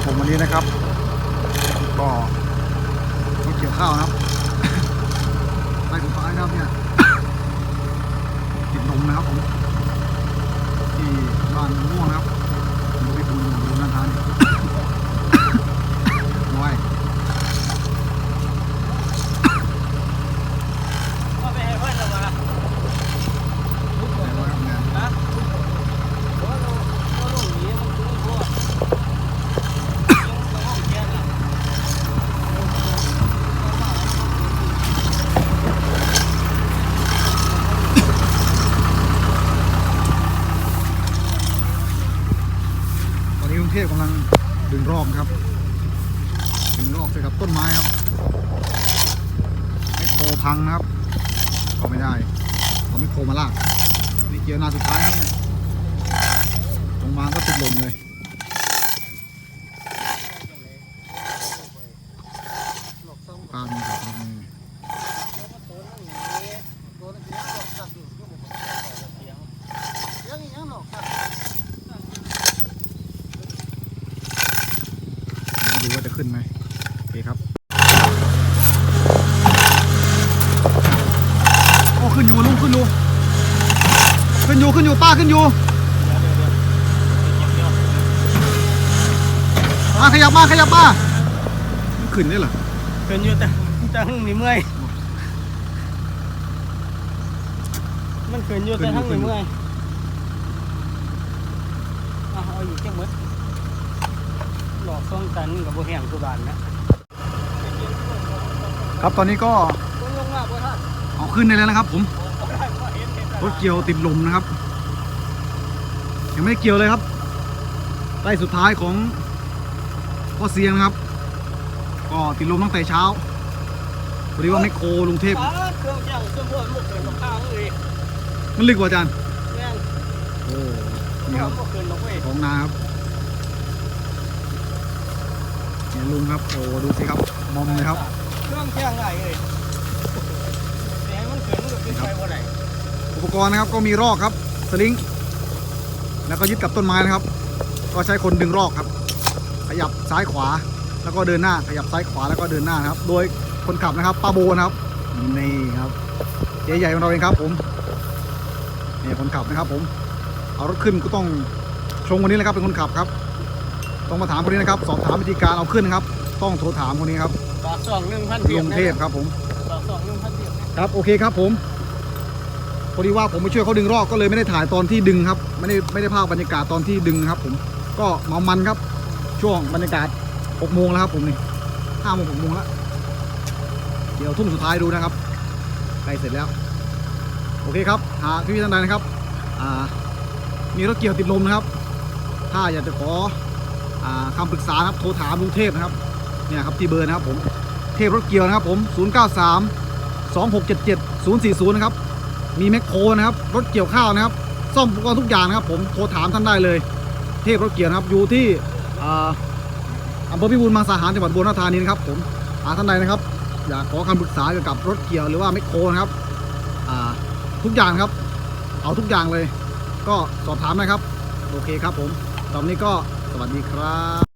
ับผมวันนี้นะครับ ก็เกี่ยวข้าวนะครับ ไล่สุดท้ายนะครับเนี่ย ติดลมนะครับผมที่บ้านม่วงนะครับดูไปดูดูนาทาน ไว้ ก็ไปให้เพื่อนเรามา ไว้ครับเนี่ย ฮะโอ้เราเราลงหนีมันคือพวกเราเกี่ยงอะ ตอนนี้กรุง เทพกำลังดึงรอบครับ ดึงรอบใส่กับต้นไม้ครับไม่โคพังนะครับก็ไม่ได้เอาไม่โคมาลากนี่เกียร์หน้าสุดท้ายครับเนี่ยลงมาก็ติดลมเลยปลารันเดี๋ยวมาดูว่าจะขึ้นไหมโอเคครับ โอ้ขึ้นอยู่ลุงขึ้นอยู่ขึ้นอยู่ขึ้นอยู่ป้าขึ้นอยู่มาขยับมาขยับมาขึ้นได้เหรอเกินอยู่แต่แต่ทั้งนี่เมื่อยมันเกินอยู่แต่ทั้งนี่เมื่อยเอาเอาอยู่เจ้ามืด หลอกซ่องตันกับโบแห้งคือบ้านนะครับตอนนี้ก็ลงลงมาบ่ท่านเอาขึ้นได้แล้วนะครับ ผมรถเกี่ยวติดลมนะครับ ยังไม่ได้เกี่ยวเลยครับไล่สุดท้ายของพ่อเสียงนะครับ ก็ติดลมตั้งแต่เช้าพอดีว่าไมคโครลุงเทพเครื่องย่างเครื่องพวกมุกเกินกับข้าวเลยมันลึกกว่าอาจารย์แม่งโอ้เคนี่รื่คองรับมุกเกินลงเว้ยของนาครับ เนี่ยลุงครับโอ้ดูสิครับมอมเลยครับเครื่องเชียงไงเลยแต่ให้มันเกินมันก็ขึ้นไปบ่ได้อุปกรณ์นะครับก็มีรอกครับสลิงแล้วก็ยึดกับต้นไม้นะครับ ก็ใช้คนดึงรอกครับ ขยับซ้ายขวาแล้วก็เดินหน้าขยับซ้ายขวาแล้วก็เดินหน้านะครับ โดยคนขับนะครับป้าโบนะครับนี่ครับเจ๊ใหญ่ของเราเองครับผมนี่คนขับนะครับผมเอารถขึ้นก็ต้องชงคนนี้เลยครับเป็นคนขับครับ ต้องมาถามคนนี้นะครับ สอบถามวิธีการเอาขึ้นนะครับ ต้องโทรถามคนนี้ครับบาทสองหนึ่งพันลุงเทพครับผมบาทสองหนึ่งพันเดียวครับโอเคครับผมพอดีว่าผมไปช่วยเขาดึงรอกก็เลยไม่ได้ถ่ายตอนที่ดึงครับ ไม่ได้ไม่ได้ภาพบรรยากาศตอนที่ดึงครับ ผมก็เมามันครับ ช่วงบรรยากาศ6โมงแล้วครับผมนี่5โมง6โมงแล้วเดี๋ยวทุ่มสุดท้ายดูนะครับใกล้เสร็จแล้ว โอเคครับหากพี่ๆท่านใดนะครับอ่ามีรถเกี่ยวติดลมนะครับ ถ้าอยากจะขออ่า คำปรึกษาครับโทรถามลุงเทพนะครับเนี่ยครับที่เบอร์นะครับผมเทพรถเกี่ยวนะครับผม 093 2677 040 นะครับ มีแมคโครนะครับ รถเกี่ยวข้าวนะครับ ซ่อมอุปกรณ์ทุกอย่างนะครับ ผมโทรถามท่านได้เลย เทพรถเกี่ยวนะครับ อยู่ที่อ่าอำเภอพิบูลมังสาหารจังหวัดอุบุรีธานีนะครับผมหาท่านใดนะครับ อยากขอคำปรึกษาเกี่ยวกับรถเกี่ยวหรือว่าแมคโครนะครับทุกอย่างครับ เอาทุกอย่างเลย ก็สอบถามนะครับ โอเคครับผม ตอนนี้ก็ สวัสดีครับ